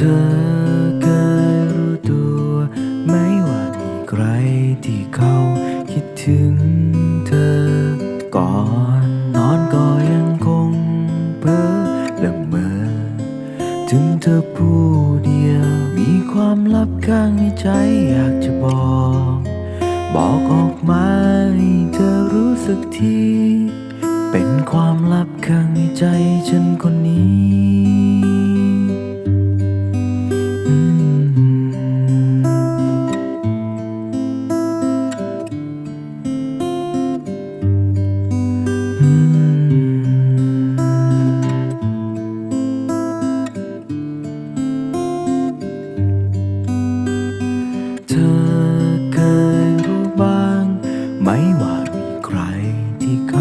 ธอเคยรู้ตัวไหมว่ามีใครที่เขาคิดถึงเธอ ก่อนนอนก็ยังคงเพ้อละเมอ ถึงเธอผู้เดียว มีความลับข้างในใจอยากจะบอก บอกออกมาให้เธอรู้สึกที เป็นความลับข้างในใจฉันคนนี้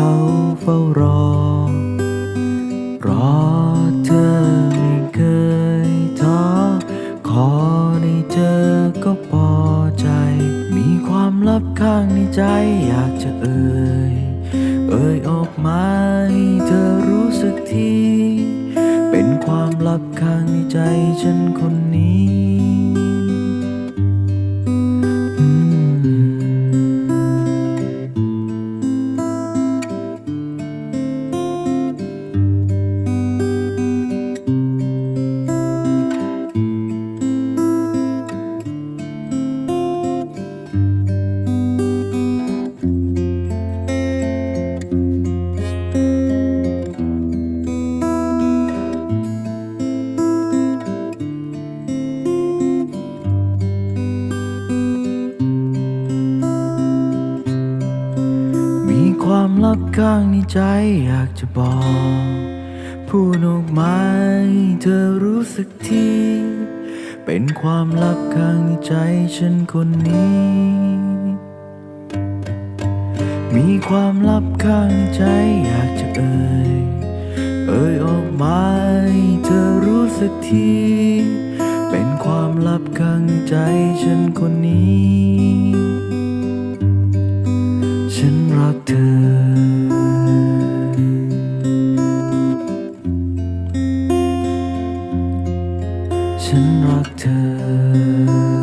เขาเฝ้ารอ รอเธอไม่เคยท้อขอได้เจอก็พอใจ มีความลับข้างในใจอยากจะเอ่ย เอ่ยออกมาให้เธอรู้สึกที เป็นความลับข้างในใจฉันคนนี้ ความลับข้างในใจอยากจะบอกพูดออกมาให้เธอรู้สึกที เป็นความลับข้างในใจฉันคนนี้ มีความลับข้างในใจอยากจะเอ่ย เอ่ยออกมาให้เธอรู้สึกที เป็นความลับข้างในใจฉันคนนี้ う。